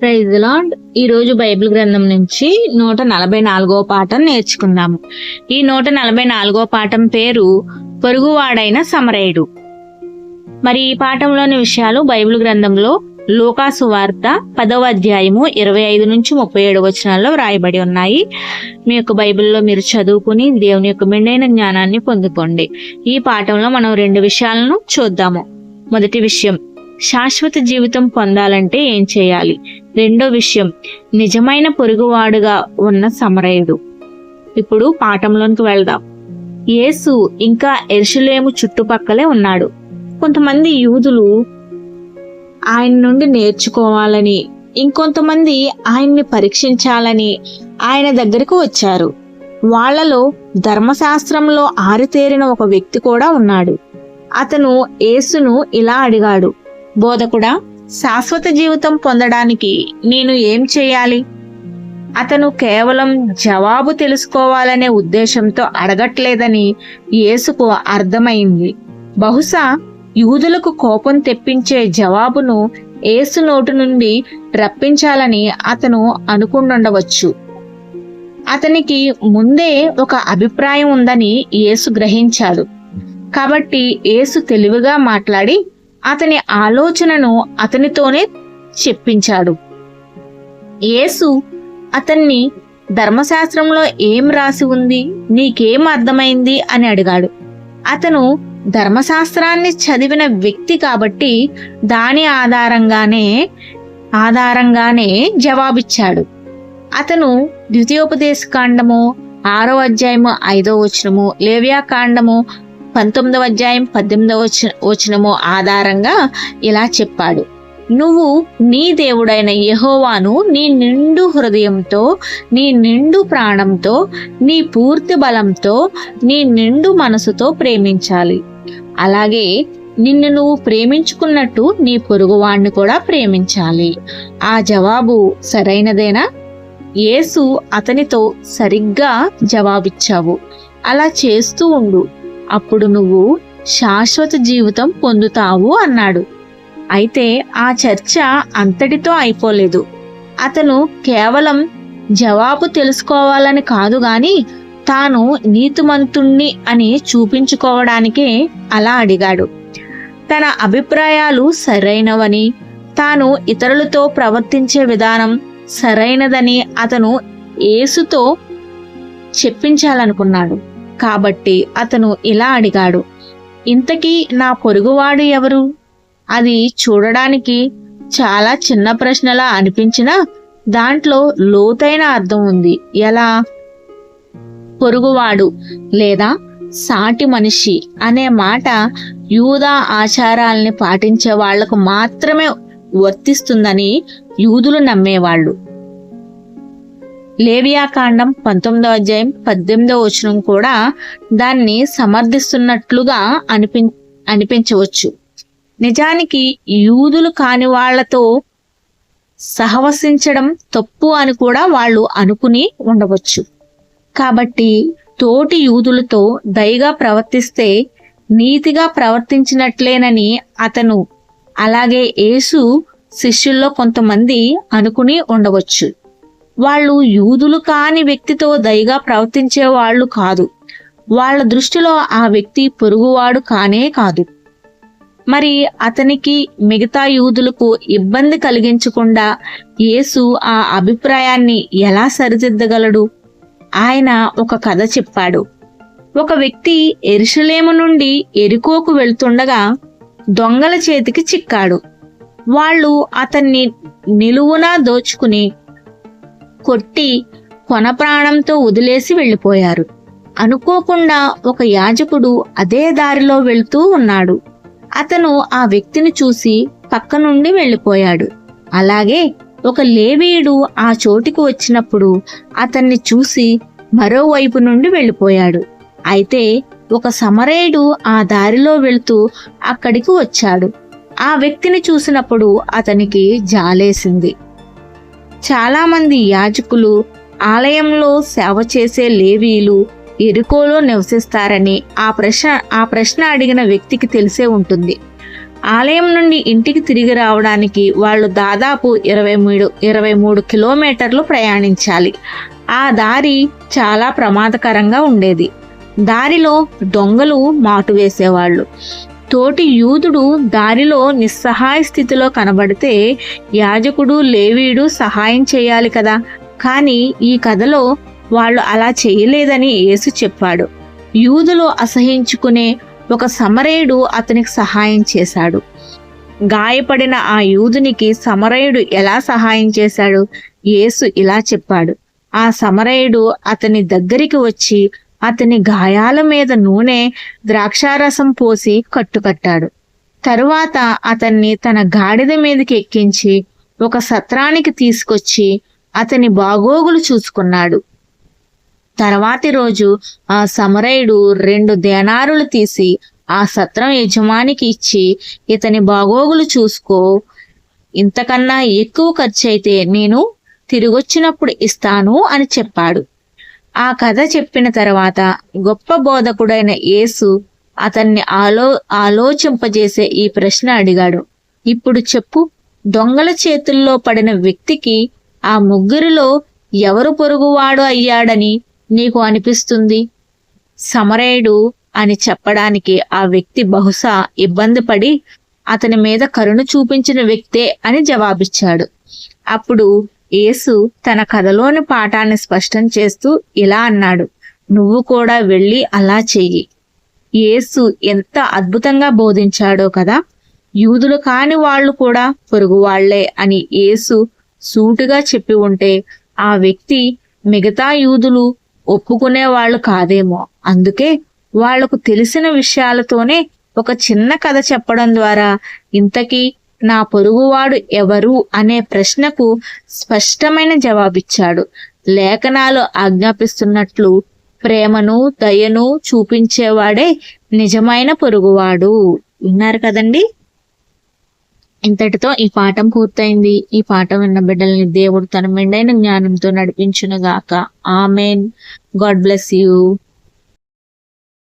Praise lord ఈరోజు Bible గ్రంథం నుంచి నూట నలభై నాలుగో పాఠం నేర్చుకుందాము. ఈ నూట నలభై నాలుగో పాఠం పేరు పొరుగువాడైన సమరయుడు. మరి ఈ పాఠంలోని విషయాలు బైబిల్ గ్రంథంలో లోకాసు వార్త పదవ అధ్యాయము ఇరవై ఐదు నుంచి ముప్పై ఏడు వచనాల్లో వ్రాయబడి ఉన్నాయి. మీ యొక్క బైబిల్లో మీరు చదువుకుని దేవుని యొక్క మెండైన జ్ఞానాన్ని పొందుకోండి. ఈ పాఠంలో మనం రెండు విషయాలను చూద్దాము. మొదటి విషయం శాశ్వత జీవితం పొందాలంటే ఏం చేయాలి? రెండో విషయం నిజమైన పొరుగువాడుగా ఉన్న సమరయుడు. ఇప్పుడు పాఠంలోనికి వెళ్దాం. యేసు ఇంకా ఎరుషులేము చుట్టుపక్కలే ఉన్నాడు. కొంతమంది యూదులు ఆయన నుండి నేర్చుకోవాలని ఇంకొంతమంది ఆయన్ని పరీక్షించాలని ఆయన దగ్గరకు వచ్చారు. వాళ్ళలో ధర్మశాస్త్రంలో ఆరితేరిన ఒక వ్యక్తి కూడా ఉన్నాడు. అతను యేసును ఇలా అడిగాడు బోధకుడా శాశ్వత జీవితం పొందడానికి నేను ఏం చేయాలి? అతను కేవలం జవాబు తెలుసుకోవాలనే ఉద్దేశంతో అడగట్లేదని యేసుకు అర్థమైంది. బహుశా యూదులకు కోపం తెప్పించే జవాబును ఏసు నోటు నుండి రప్పించాలని అతను అనుకుంటుండవచ్చు అతనికి ముందే ఒక అభిప్రాయం ఉందని యేసు గ్రహించాడు. కాబట్టి యేసు తెలివిగా మాట్లాడి అతని ఆలోచనను అతనితోనే చెప్పించాడు. యేసు అతన్ని ధర్మశాస్త్రంలో ఏం రాసి ఉంది నీకేం అర్థమైంది అని అడిగాడు. అతను ధర్మశాస్త్రాన్ని చదివిన వ్యక్తి కాబట్టి దాని ఆధారంగానే ఆధారంగానే జవాబిచ్చాడు. అతను ద్వితీయోపదేశ కాండము ఆరో అధ్యాయము ఐదో వచనము లేవ్యాకాండము పంతొమ్మిదవ అధ్యాయం పద్దెనిమిదవ వచనము ఆధారంగా ఇలా చెప్పాడు. నువ్వు నీ దేవుడైన యహోవాను నీ నిండు హృదయంతో నీ నిండు ప్రాణంతో నీ పూర్తి బలంతో నీ నిండు మనసుతో ప్రేమించాలి. అలాగే నిన్ను నువ్వు ప్రేమించుకున్నట్టు నీ పొరుగువాణ్ణి కూడా ప్రేమించాలి. ఆ జవాబు సరైనదేనా? యేసు అతనితో సరిగ్గా జవాబిచ్చావు. అలా చేస్తూ ఉండు. అప్పుడు నువ్వు శాశ్వత జీవితం పొందుతావు అన్నాడు. అయితే ఆ చర్చ అంతటితో అయిపోలేదు. అతను కేవలం జవాబు తెలుసుకోవాలని కాదు గాని తాను నీతిమంతుణ్ణి అని చూపించుకోవడానికే అలా అడిగాడు. తన అభిప్రాయాలు సరైనవని తాను ఇతరులతో ప్రవర్తించే విధానం సరైనదని అతను ఏసుతో చెప్పించాలనుకున్నాడు. కాబట్టి అతను ఇలా అడిగాడు ఇంతకీ నా పొరుగువాడు ఎవరు? అది చూడడానికి చాలా చిన్న ప్రశ్నలా అనిపించినా దాంట్లో లోతైన అర్థం ఉంది. ఎలా? పొరుగువాడు లేదా సాటి మనిషి అనే మాట యూదా ఆచారాల్ని పాటించే వాళ్ళకు మాత్రమే వర్తిస్తుందని యూదులు నమ్మేవాళ్ళు. లేవియాకాండం పంతొమ్మిదో అధ్యాయం పద్దెనిమిదో వచనం కూడా దాన్ని సమర్థిస్తున్నట్లుగా అనిపి అనిపించవచ్చు. నిజానికి యూదులు కాని వాళ్ళతో సహవసించడం తప్పు అని కూడా వాళ్ళు అనుకుని ఉండవచ్చు. కాబట్టి తోటి యూదులతో దయగా ప్రవర్తిస్తే నీతిగా ప్రవర్తించినట్లేనని అతను అలాగే యేసు శిష్యుల్లో కొంతమంది అనుకుని ఉండవచ్చు. వాళ్ళు యూదులు కాని వ్యక్తితో దయగా ప్రవర్తించే వాళ్ళు కాదు. వాళ్ళ దృష్టిలో ఆ వ్యక్తి పొరుగువాడు కానే కాదు. మరి అతనికి మిగతా యూదులకు ఇబ్బంది కలిగించకుండా యేసు ఆ అభిప్రాయాన్ని ఎలా సరిదిద్దగలడు? ఆయన ఒక కథ చెప్పాడు. ఒక వ్యక్తి ఎరుషలేము నుండి ఎరుకోకు వెళ్తుండగా దొంగల చేతికి చిక్కాడు. వాళ్ళు అతన్ని నిలువునా దోచుకుని కొట్టి కొన ప్రాణంతో వదిలేసి వెళ్ళిపోయారు. అనుకోకుండా ఒక యాజకుడు అదే దారిలో వెళ్తూ ఉన్నాడు. అతను ఆ వ్యక్తిని చూసి పక్క నుండి వెళ్ళిపోయాడు. అలాగే ఒక లేవీయుడు ఆ చోటికి వచ్చినప్పుడు అతన్ని చూసి మరోవైపు నుండి వెళ్ళిపోయాడు. అయితే ఒక సమరేయుడు ఆ దారిలో వెళుతూ అక్కడికి వచ్చాడు. ఆ వ్యక్తిని చూసినప్పుడు అతనికి జాలేసింది. చాలామంది యాజకులు ఆలయంలో సేవ చేసే లేవీలు ఎరుకోలో నివసిస్తారని ఆ ప్రశ్న ఆ ప్రశ్న అడిగిన వ్యక్తికి తెలిసే ఉంటుంది. ఆలయం నుండి ఇంటికి తిరిగి రావడానికి వాళ్ళు దాదాపు ఇరవై మూడు ఇరవై మూడు కిలోమీటర్లు ప్రయాణించాలి. ఆ దారి చాలా ప్రమాదకరంగా ఉండేది. దారిలో దొంగలు మాటు వేసేవాళ్ళు. తోటి యూదుడు దారిలో నిస్సహాయ స్థితిలో కనబడితే యాజకుడు లేవీడు సహాయం చేయాలి కదా. కానీ ఈ కథలో వాళ్ళు అలా చేయలేదని యేసు చెప్పాడు. యూదులో అసహించుకునే ఒక సమరయుడు అతనికి సహాయం చేశాడు. గాయపడిన ఆ యూదునికి సమరయుడు ఎలా సహాయం చేశాడు? యేసు ఇలా చెప్పాడు. ఆ సమరయుడు అతని దగ్గరికి వచ్చి అతని గాయాల మీద నూనె ద్రాక్షారసం పోసి కట్టుకట్టాడు. తరువాత అతన్ని తన గాడిద మీదకి ఎక్కించి ఒక సత్రానికి తీసుకొచ్చి అతని బాగోగులు చూసుకున్నాడు. తర్వాతి రోజు ఆ సమరయుడు రెండు దేనారులు తీసి ఆ సత్రం యజమానికి ఇచ్చి ఇతని బాగోగులు చూసుకో. ఇంతకన్నా ఎక్కువ ఖర్చు అయితే నేను తిరిగొచ్చినప్పుడు ఇస్తాను అని చెప్పాడు. ఆ కథ చెప్పిన తర్వాత గొప్ప బోధకుడైన యేసు అతన్ని ఆలో ఆలోచింపజేసే ఈ ప్రశ్న అడిగాడు. ఇప్పుడు చెప్పు దొంగల చేతుల్లో పడిన వ్యక్తికి ఆ ముగ్గురిలో ఎవరు పొరుగువాడు అయ్యాడని నీకు అనిపిస్తుంది? సమరయుడు అని చెప్పడానికి ఆ వ్యక్తి బహుశా ఇబ్బంది పడి అతని మీద కరుణ చూపించిన వ్యక్తే అని జవాబిచ్చాడు. అప్పుడు యేసు తన కథలోని పాఠాన్ని స్పష్టం చేస్తూ ఇలా అన్నాడు నువ్వు కూడా వెళ్ళి అలా చెయ్యి. యేసు ఎంత అద్భుతంగా బోధించాడో కదా యూదులు కాని వాళ్ళు కూడా పొరుగు వాళ్ళే అని యేసు సూటిగా చెప్పి ఉంటే ఆ వ్యక్తి మిగతా యూదులు ఒప్పుకునే వాళ్ళు కాదేమో. అందుకే వాళ్ళకు తెలిసిన విషయాలతోనే ఒక చిన్న కథ చెప్పడం ద్వారా ఇంతకీ నా పొరుగువాడు ఎవరు అనే ప్రశ్నకు స్పష్టమైన జవాబిచ్చాడు. లేఖనాలు ఆజ్ఞాపిస్తున్నట్లు ప్రేమను దయను చూపించేవాడే నిజమైన పొరుగువాడు. విన్నారు కదండి? ఇంతటితో ఈ పాఠం పూర్తయింది. ఈ పాఠం విన్న బిడ్డల్ని దేవుడు తన మెండైన జ్ఞానంతో నడిపించునుగాక. ఆమెన్. God bless you.